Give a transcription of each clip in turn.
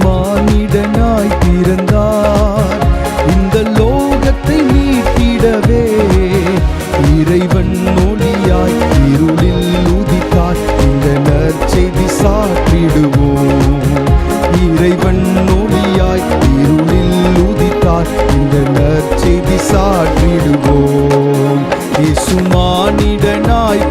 இயேசுமானிடனாய் பிறந்த விடுவோம் இசுமானிடனாய்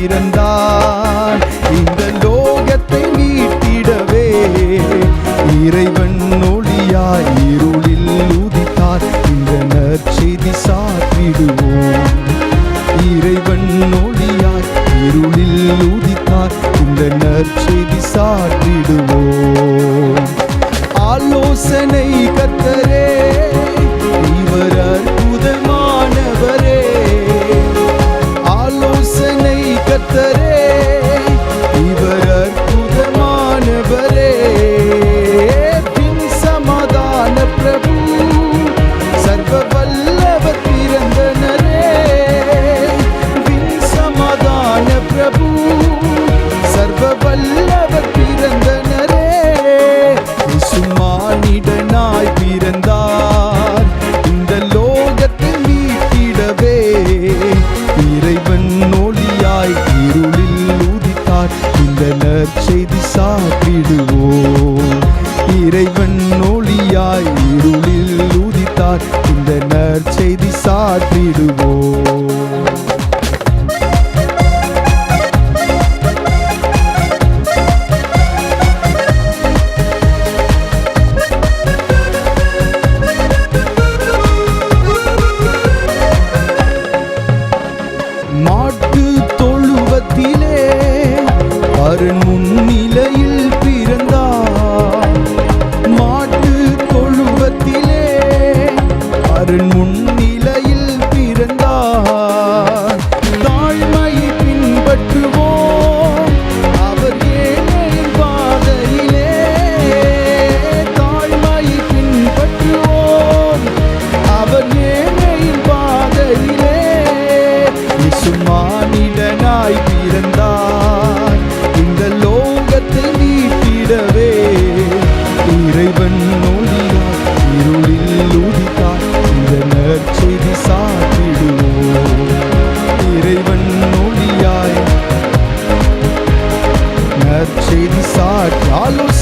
இயேசுமானிடனாய் Irei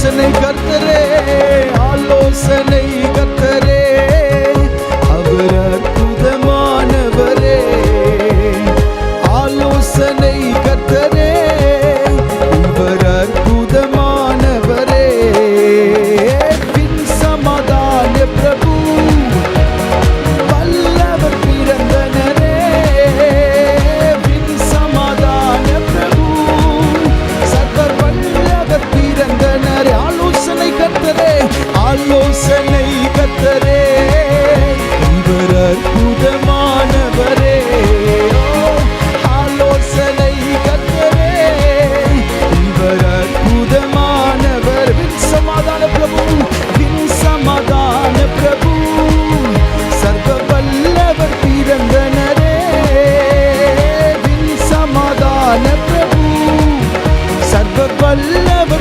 आलोचने करतरे आलोचने கொல்லவ